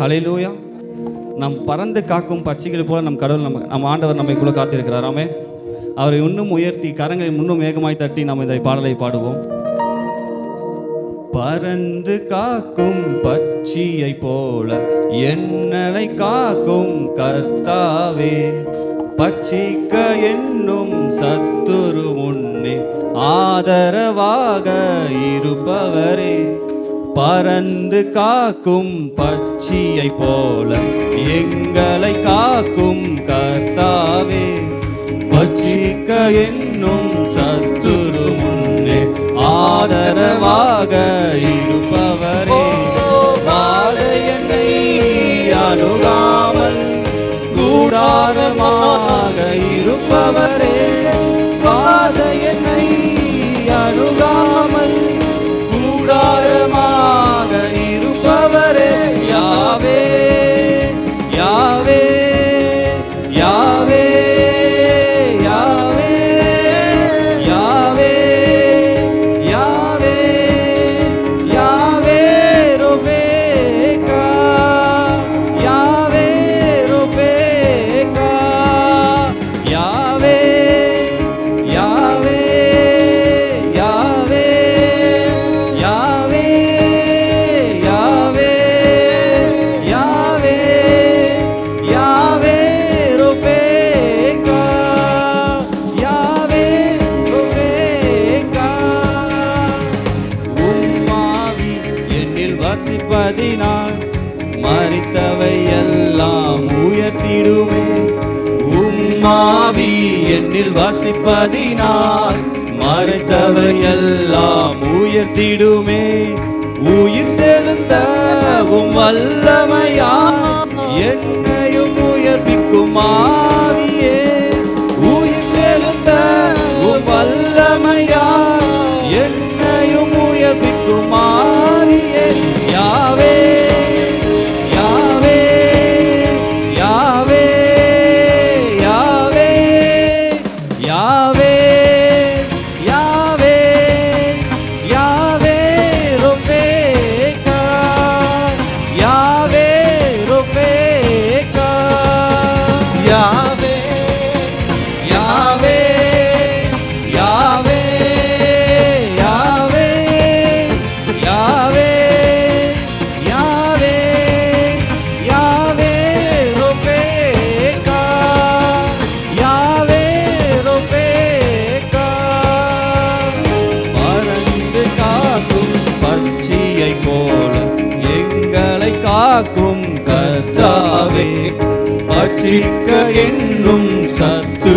Hallelujah நம் பறந்து காக்கும் பச்சைகள் போல நம் கடவுள் நம்ம நம் ஆண்டவர் நம்மை கூட காத்திருக்கிறார். ஆமே அவரை இன்னும் உயர்த்தி கரங்களை இன்னும் வேகமாய் தட்டி நாம் இந்த பாடலை பாடுவோம். பறந்து காக்கும் பச்சியை போல என்னலை காக்கும் கர்த்தாவே பச்சிக்க என்னும் சத்துரு முன்னே ஆதரவாக இருப்பவரே. பறந்து காக்கும் பட்சியை போல எங்களை காக்கும் கர்த்தாவே பட்சிக்க என்னும் சத்துரு முன்னே ஆதரவாக இருப்பவரே. வாழ என்னை அணுகாமல் கூடாரமாக இருப்பவர் வசிப்பதினால் மறித்தவை எல்லாம் உயர்த்திடுமே உம்மாவி என்னில் வசிப்பதினால் மறைத்தவை எல்லாம் உயர்த்திடுமே. உயிர் தெழுந்த உம் வல்லமையா என்னையும் உயர்ப்பிக்குமா.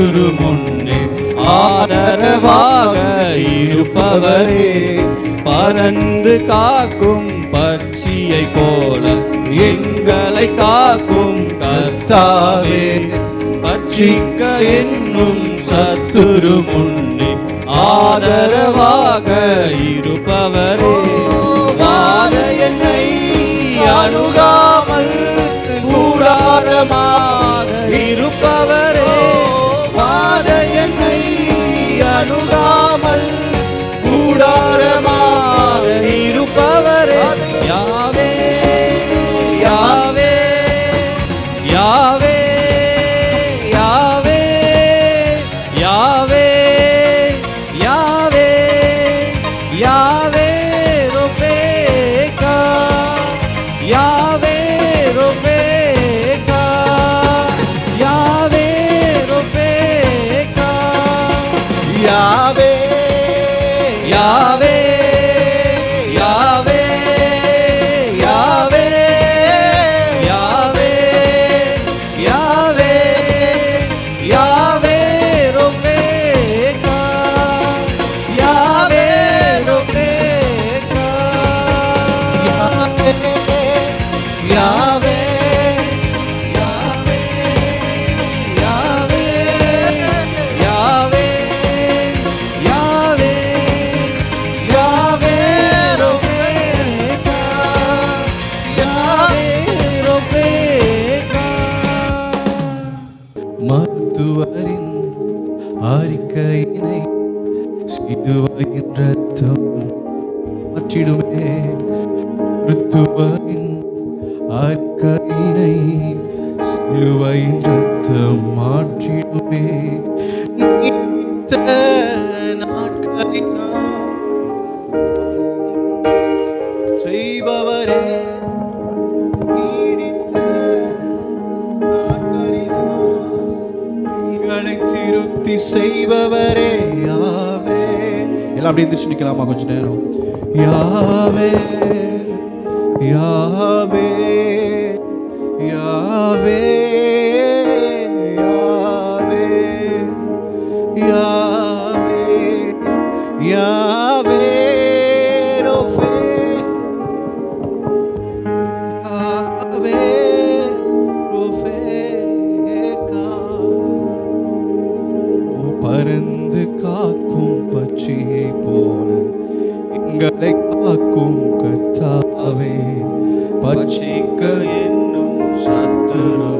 சத்துரு முன்னே ஆதரவாக இருப்பவரே. பறந்து காக்கும் பட்சியை போல எங்களை காக்கும் கர்த்தாவே. பட்சிக்க என்னும் சத்துரு முன்னே ஆதரவாக இரு அணுகாமல் அப்படி எந்திரிச்சு நிற்கலாமா கொஞ்ச நேரம்? யாவே da da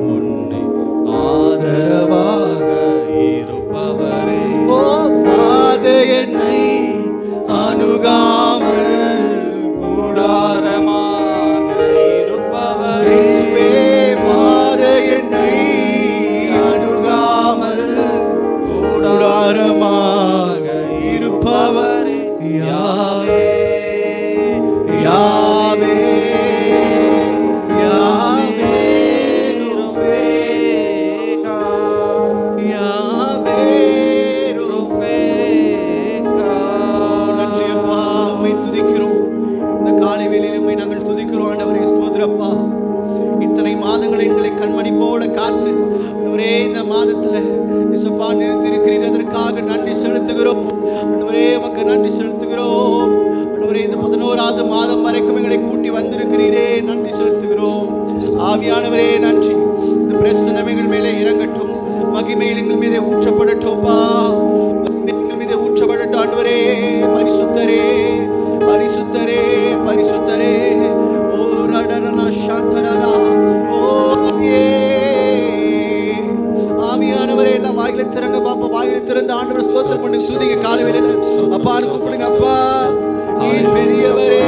நன்றி செலுத்துகிறோம். ஆண்டவரே இந்த பதினோராவது மாதம் வரைக்கும் எங்களை கூட்டி வந்திருக்கிறீரே நன்றி செலுத்துகிறோம். ஆவியானவரே நன்றி. இந்த பிரசனம் இறங்கட்டும். மகிமையில் எங்கள் மீதே ஊற்றப்படட்டும்ப்பா. எங்கள் ஆண்டவரே. பரிசுத்தரே பரிசுத்தரே பரிசுத்தரே. ஓ ரடரனா சாந்தரரா ஓ ஆவியானவரே எல்லாம் வாயில திறங்க பாப்பா திறந்த ஆண்டவர் ஸ்தோத்திரம் பண்ணுங்க. சுதிங்க காலையில அப்பா கூப்பிடுங்க அப்பா. நீர் பெரியவரே.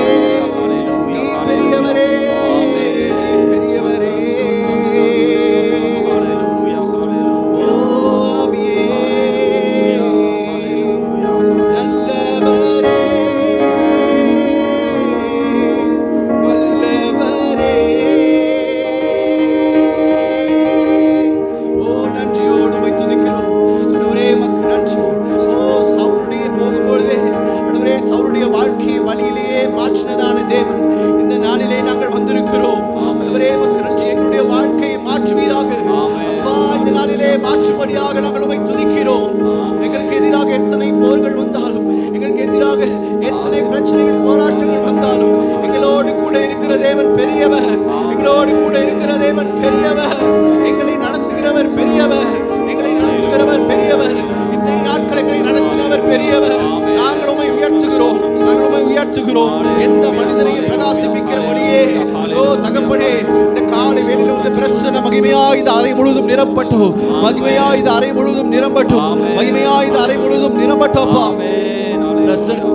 மகிமையாய் இந்த அறை முழுதும் நிரம்பட்டப்பா.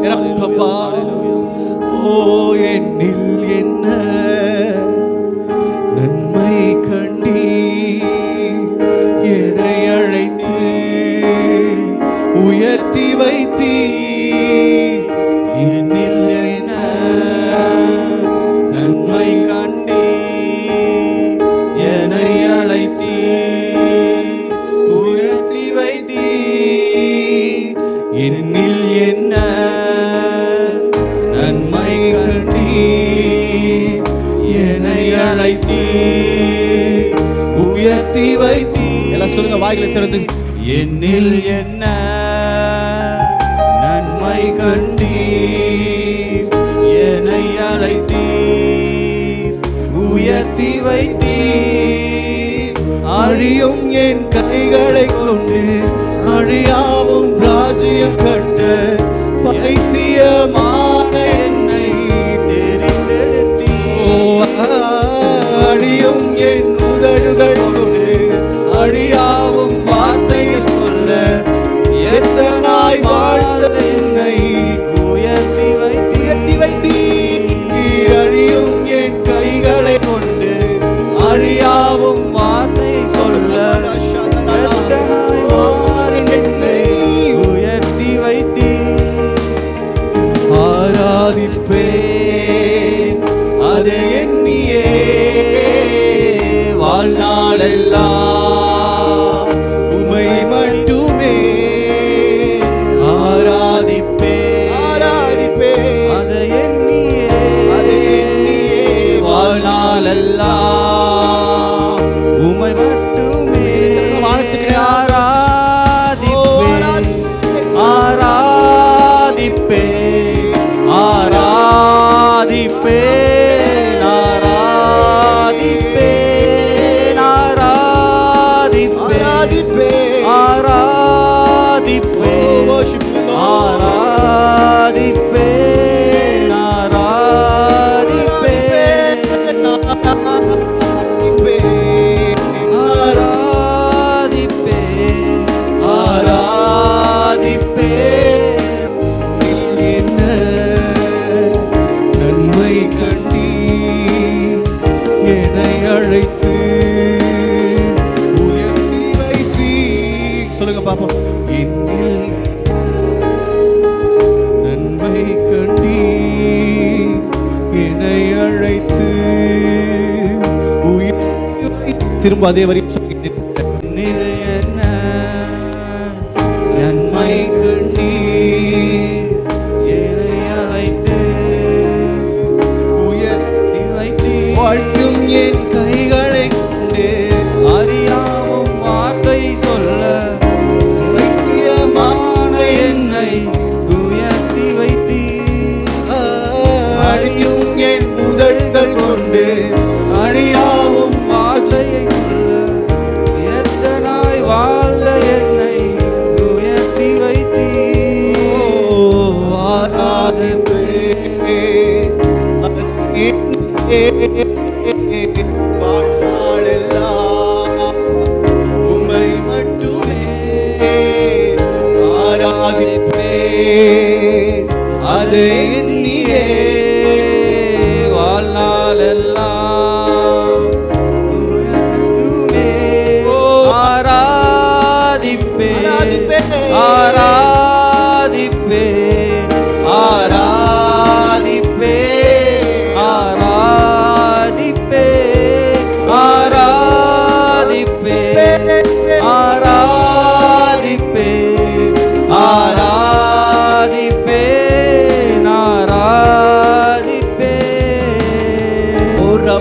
நிரப்பப்பா ஓ என்னில் என்ன வாய்களை திறந்து. என்னில் என்ன நன்மை கண்டீர்? என்னை அழைத்தீர்? உயர்த்தி வைத்தீர்? அறியும் என் கைகளை கொண்டு அழியாவும் ராஜ்யம் கண்டு பைத்தியமான என்னை தெரிந்தெடுத்தீர். அழியும் പదే വരും.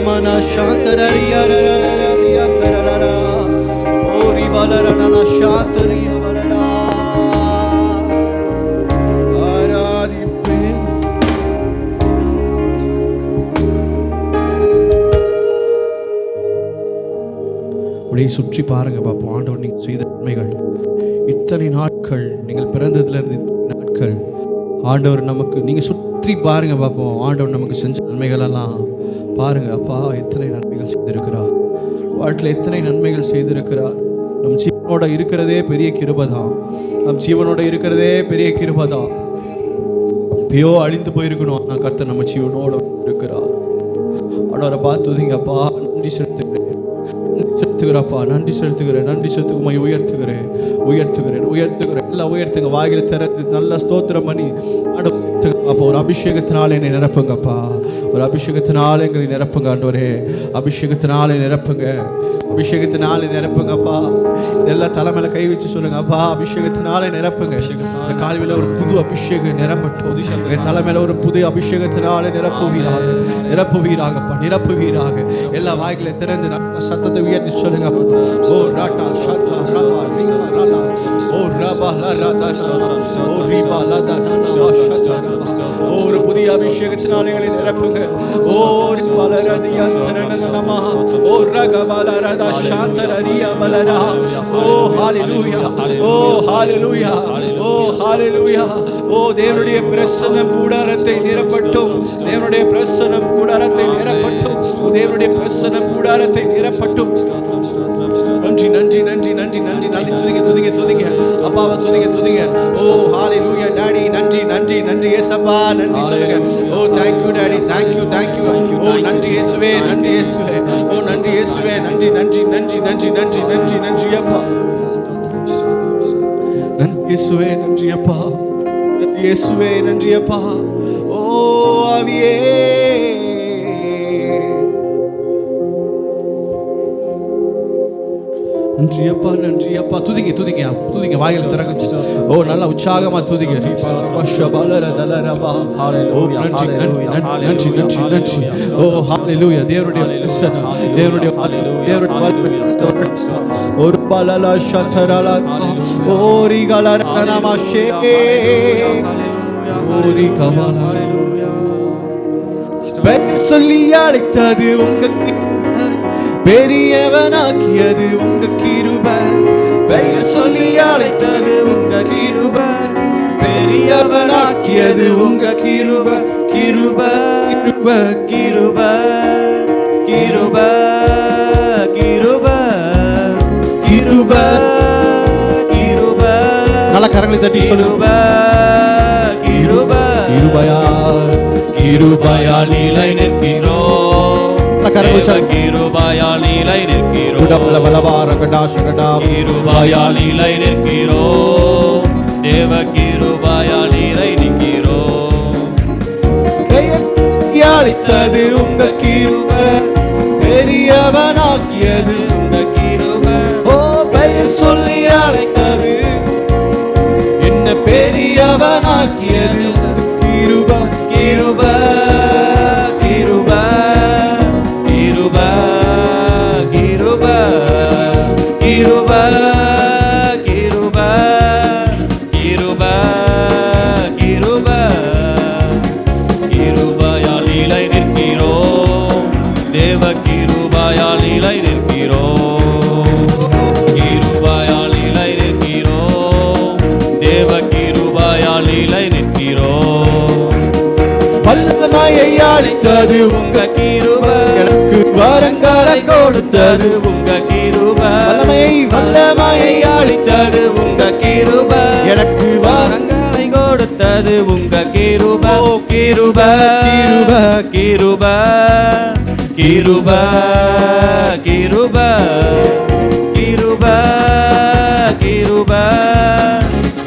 ஓ ரமண சாந்தரரியா ஓ ரிவலரண சாந்தரிய வலரா ஆராதிப்பே அப்படியே சுற்றி பாருங்க பாப்போம் ஆண்டவர் நீங்கள் செய்த நன்மைகள் இத்தனை நாட்கள் நீங்கள் பிறந்ததுலேருந்து நாட்கள் ஆண்டவர் நமக்கு நீங்கள் சுற்றி பாருங்க பார்ப்போம் ஆண்டவர் நமக்கு செஞ்ச நன்மைகள் எல்லாம் பாருங்க அப்பா எத்தனை நன்மைகள் செய்திருக்கிறார். வாழ்க்கையில் எத்தனை நன்மைகள் செய்திருக்கிறார். நம் ஜீவனோட இருக்கிறதே பெரிய கிருபை தான் நம் ஜீவனோட இருக்கிறதே பெரிய கிருபை தான் எப்பயோ அழிந்து போயிருக்கணும் ஆனால் கர்த்தர் நம்ம ஜீவனோட இருக்கிறார். ஆண்டவரை பார்த்துதீங்கப்பா நன்றி செலுத்துகிறேன். நன்றி செலுத்துகிறப்பா நன்றி செலுத்துகிறேன் நன்றி செலுத்து உமை உயர்த்துகிறேன் உயர்த்துகிறேன் உயர்த்துகிறேன். எல்லாம் உயர்த்துங்க வாயில திறந்து நல்லா ஸ்தோத்திரம் பண்ணி ஆட அப்போ ஒரு அபிஷேகத்தினால என்னை நிரப்புங்கப்பா. ஒரு அபிஷேகத்தினால எங்களை நிரப்புங்க ஆண்டவரே. அபிஷேகத்தினால நிரப்புங்க. அபிஷேகத்தினால நிரப்புங்கப்பா. இதெல்லாம் தலைமையில கை வச்சு சொல்லுங்க அப்பா. அபிஷேகத்தினால நிரப்புங்க. இந்த கால்வில ஒரு புது அபிஷேகம் நிரம்பட்டும். என் தலைமையில ஒரு புது அபிஷேகத்தினால நிரப்புவீராக. நிரப்புவீராகப்பா. நிரப்புவீராக. எல்லா வாய்களை திறந்து சத்தத்தை உயர்த்தி சொல்லுங்க ஓ ராட்டா ஷாட்டா ரபா ரிகா ராடா ஓ ரபா லா ராடா ஷாடா ஓ ரிபா லா தா நா நா ஷாட்டா ரபா ஓ ஒரு புதிய அபிஷேகத்தினால எங்களை நிரப்புங்க ஓ பலரதியா தரணனமா ஓ ரகபல ரதா சாந்தரரியா பலரா ஓ ஹalleluya ஓ ஹalleluya ஓ ஹalleluya ஓ தேவனுடைய பிரசன்னம் கூடாரத்தை நிரப்பட்டும் தேவனுடைய பிரசன்னம் கூடாரத்தை நிரப்பட்டும் தேவனுடைய பிரசன்னம் கூடாரத்தை நிரப்பட்டும் நன்றி நன்றி நன்றி நன்றி நன்றி நன்றி துதிங்க துதிங்க துதிங்க அப்பாவை துதிங்க துதிங்க ஓ ஹalleluya டாடி நன்றி நன்றி நன்றி ஏசப்பா நன்றி சொல்லுங்க ஓ thank you daddy thank you thank you oh நன்றி இயேசுவே நன்றி இயேசுவே ஓ நன்றி இயேசுவே நன்றி நன்றி நன்றி நன்றி நன்றி நன்றி நன்றி அப்பா இயேசுவே நன்றியப்பா. இயேசுவே நன்றியப்பா. ஓ ஆவியே. நன்றியப்பா நன்றியப்பா. துதிங்க துதிங்க துதிங்க. வாயில் திறக்க ஓ நல்லா உற்சாகமா துதிங்க. Oh, நன்றி நன்றி நன்றி ஓ ஹalleluya oh, தேவனுடைய தேவனுடைய தேவனுடைய ஒரு பலல சந்தரல ஓரி கலர நமஷே ஓரி கமல பெயர் சொல்லி அழைத்தது உங்க. பெரியவனாக்கியது உங்க கிருப பெயர் சொல்லி அழைத்தது உங்க கிருப பெரியவனாக்கியது உங்க கிருப கிருப கிருப கிருப கிருப நல்லா கரங்களை தட்டி சொல்லுங்க கிருபையால் கிருபையால் நிலை நிற்கிறோம். கிருபையால் நிலை நிற்கிறோம். உடம்புல வலவார கடாசகடா கிருபையால் நிலை நிற்கிறோம். தேவ கிருபையால் நிலை நிற்கிறோம். அளித்தது உங்க கிருபை. பெரியவனாக்கியது அளித்தது உங்க கிருபை. எனக்கு வரங்களை கொடுத்தது. உங்க கிருபை. வல்லமையை வல்லமையை அளித்தது உங்க கிருபை. எனக்கு வரங்க வரங்களை கொடுத்தது உங்க கிருப. கிருப. கிருப, கிருப கிருப கிருப கிருப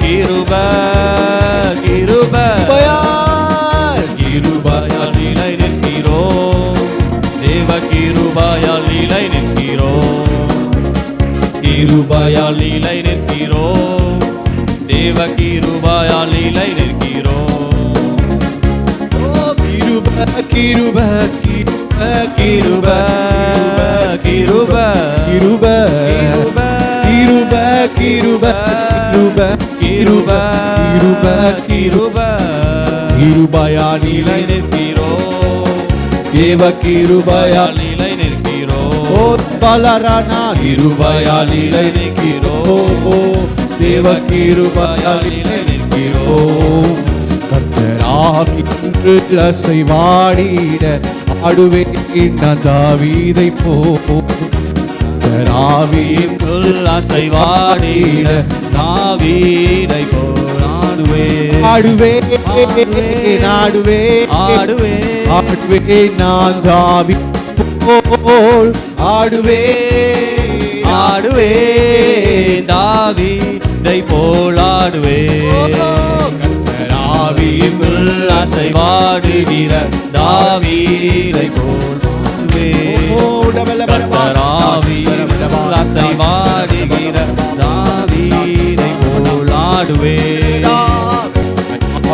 கிருப கிருப கிருப. நிலை நிற்கிறோம் தேவ கிருபாயால் நிலை நிற்கிறோ கிருபாயால் நிலை நிற்கிறோ தேவ கிருபாயால் நிலை நிற்கிறோ கிருப கிருப கிருப கிருப கிருப கிருப கிருப கிருப கிருப கிருப கிருப கிருப கிருபையால் நிலை நிற்கிறோ தேவ கிருபையால் நிலை நிற்கிறோ பலரானா கிருபையால் நிலை நிற்கிறோ தேவ கிருபையால் நிலை நிற்கிறோ கத்தராகின்று அசைவாடிட ஆடுவேன் நான் தாவீதை போ. கத்தராவியின் அசைவாடிட தாவீதை போராடுவே ஆடுவே. ஆடுவே ஆடுவே. ஆடுவே நான் தாவி போல் ஆடுவே. ஆடுவே தாவி தை போலாடுவே கத்தராவியும் அசைவாடுகிற தாவீரை போலாடுவே கத்தராவியும் அசைவாடுகிற தாவீரை போலாடுவே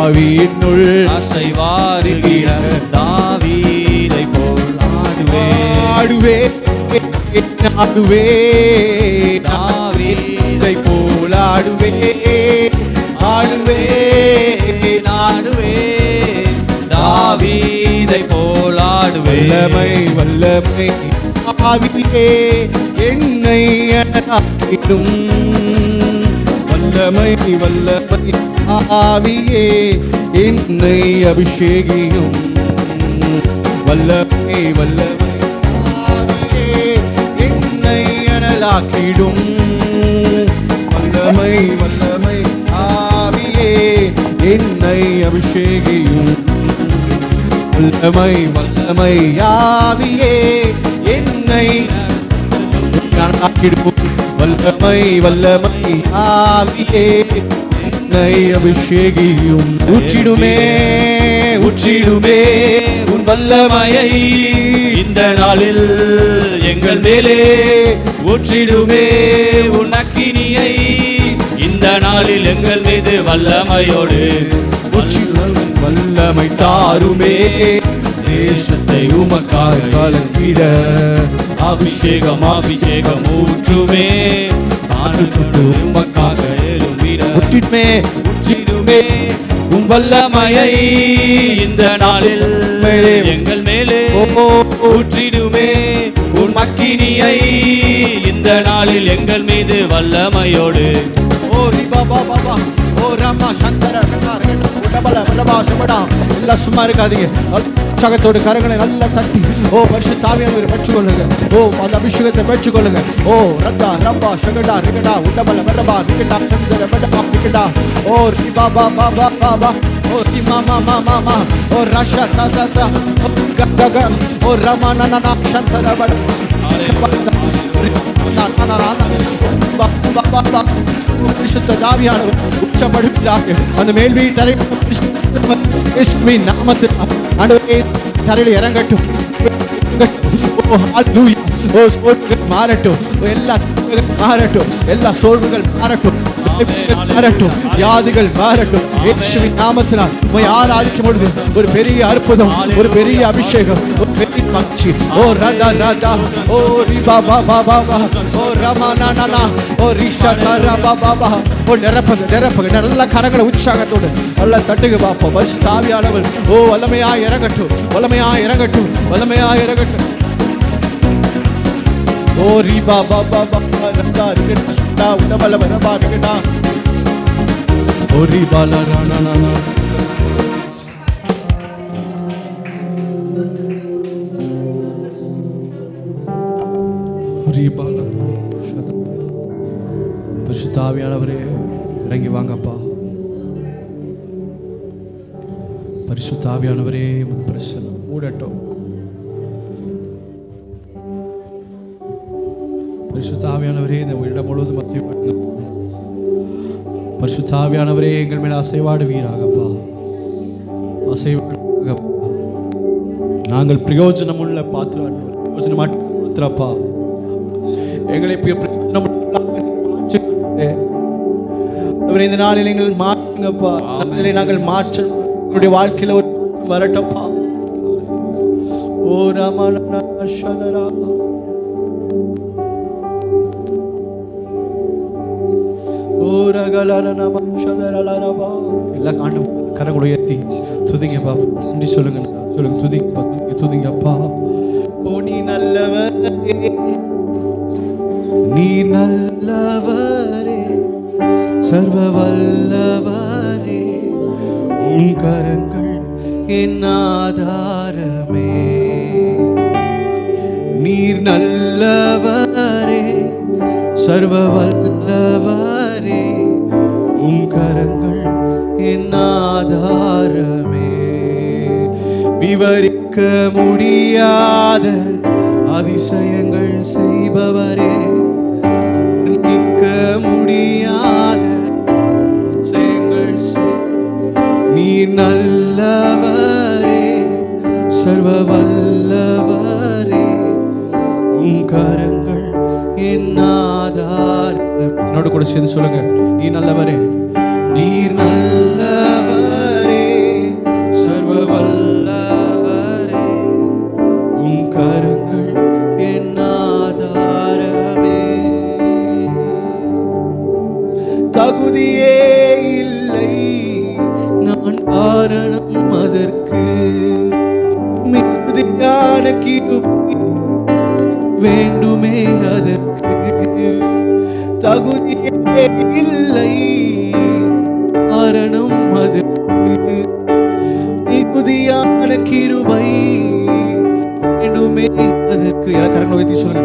ஆவியினுள் அசைவாடுகிற தாவீதை போல் ஆடுவே. ஆடுவே ஆடுவே. தாவீதை போல் ஆடுவே. ஆடுவே நாடுவே தாவீதை போல் ஆடுவே. வல்லமை வல்லமை. ஆவியே என்னை அடக்கிடும் வல்லமை வல்லமை ஆவியே என்னை அபிஷேகியும். வல்லமை வல்லமை ஆவியே என்னை அனலாக்கிடும். வல்லமை வல்லமை ஆவியே என்னை அபிஷேகியும். வல்லமை வல்லமை ஆவியே என்னை அனலாக்கிடும். வல்லமை வல்லமை. ஆவியே என்னை அபிஷேகியும். உச்சிடுமே உச்சிடுமே உன் வல்லமையை. இந்த நாளில் எங்கள் மேலே ஊற்றிடுமே உன் அக்கினியை. இந்த நாளில் எங்கள் மீது வல்லமையோடு. வல்லமை தாருமே. தேசத்தை உமக்காக கலங்கிட அபிஷேகம் அபிஷேகம் ஊற்றுமே. ஆனந்தோடு உமக்காக எழும்பிட உச்சிடுமே உச்சிடுமே உம் வல்லமையை இந்த நாளில் மேலே எங்கள் மேலே ஊற்றிடுமே. உன் மக்கினியை இந்த நாளில் எங்கள் மீது வல்லமையோடு. ஓ ரிபா பாபா பா பா. ஓ ராமா சந்தர கட்டார உடபல எல்லாம் சும்மா இருக்காதீங்க உற்சாகத்தோடு கரங்களை நல்லா தட்டி ஓ பரிசு தாவியானவர் பெற்றுக்கொள்ளுங்க ஓ அந்த அபிஷேகத்தை பெற்றுக்கொள்ளுங்க ஓ ரத்தா ரம்பா சகடா ரிகடா உடபல வரபா ரிகடா சந்தர பலபா ரிகடா ஓ ரி பா பா பா பா பா ஓ ரி மா மா மா மா ஓ ரஷா தா தா தா ஓ க க க ஓ ரமா நா நா நா சந்தர பட பரிசுத்த தாவியானவர் உச்சப்படுகிறார்கள் அந்த மேல் வீட்டறை நாமத்தில். ஆண்டவரே தரையில் இறங்கட்டும். மாறட்டும் எல்லா மாறட்டும் எல்லா சோர்வுகள் மாறட்டும் மாறட்டும் வியாதிகள் மாறட்டும் இயேசுவின் நாமத்தினால் உம்மை ஆராதிக்கும் பொழுது ஒரு பெரிய அற்புதம் ஒரு பெரிய அபிஷேகம் ஒரு பெரிய பக்ஷி ஓ ரதா ரதா ஓ ரிபா பா பா பா பா ஓ ரமா நா நா நா ஓ ரிஷா தரா பா பா பா ஓ நிரப்புங்க நிரப்புங்க நல்ல கரங்களை உற்சாகத்தோடு நல்லா தட்டுங்க பாப்போம் பஸ் தாவியானவர் ஓ வல்லமையா இறங்கட்டும் வல்லமையா இறங்கட்டும் வல்லமையா இறங்கட்டும் ஓ ரிபா பா பா பா பா ரந்தா இருக்கட்டா சுண்டா உடபல பரபா இருக்கட்டா ஓ ரிபா லா ரா நா நா நா ரிபா லா ஆவியானவரே இந்த இடம் முழுவதும் அசைவாடுங்க பரிசுத்த ஆவியானவரே எங்கள் மேல் அசைவாடுவீராகப்பா. நாங்கள் பிரயோஜனமுள்ள பாத்திரம் பிரயோஜனமாட்ட பாத்திரப்பா. எங்களை இந்த நாளில் எங்கள் மாற்றுங்கப்பா. நாங்கள் மாற்ற எங்களுடைய வாழ்க்கையில ஒரு வரட்டப்பா. ஓ ரமண சதரா ஓ ரகலர நம சதரலரபா எல்லா காண்டு கரங்களை உயர்த்தி துதிங்க பா நன்றி சொல்லுங்க சொல்லுங்க துதிங்க பா துதிங்க துதிங்கப்பா ஓ நீ நல்லவரே. நீ நல்லவரே. சர்வ வல்லவரே உன் கரங்கள் என் ஆதாரமே. நீர் நல்லவரே. சர்வ வல்லவரே கரங்கள் என் ஆதாரமே. விவரிக்க முடியாத அதிசயங்கள் செய்பவரே. நிற்க முடியாத அதிசயங்கள் செய். நீ நல்லவரே சர்வ வல்லவரே உன் கரங்கள் என் ஆதாரம். என்னோட கூட சேர்ந்து சொல்லுங்க. நீ நல்லவரே. தகுதியே இல்லை நான் காரணம் அதற்கு. மிகுதியான கிருபை வேண்டுமே அதற்கு. தகுதியே இல்லை இலக்கரங்களை வைத்து சொல்லுங்க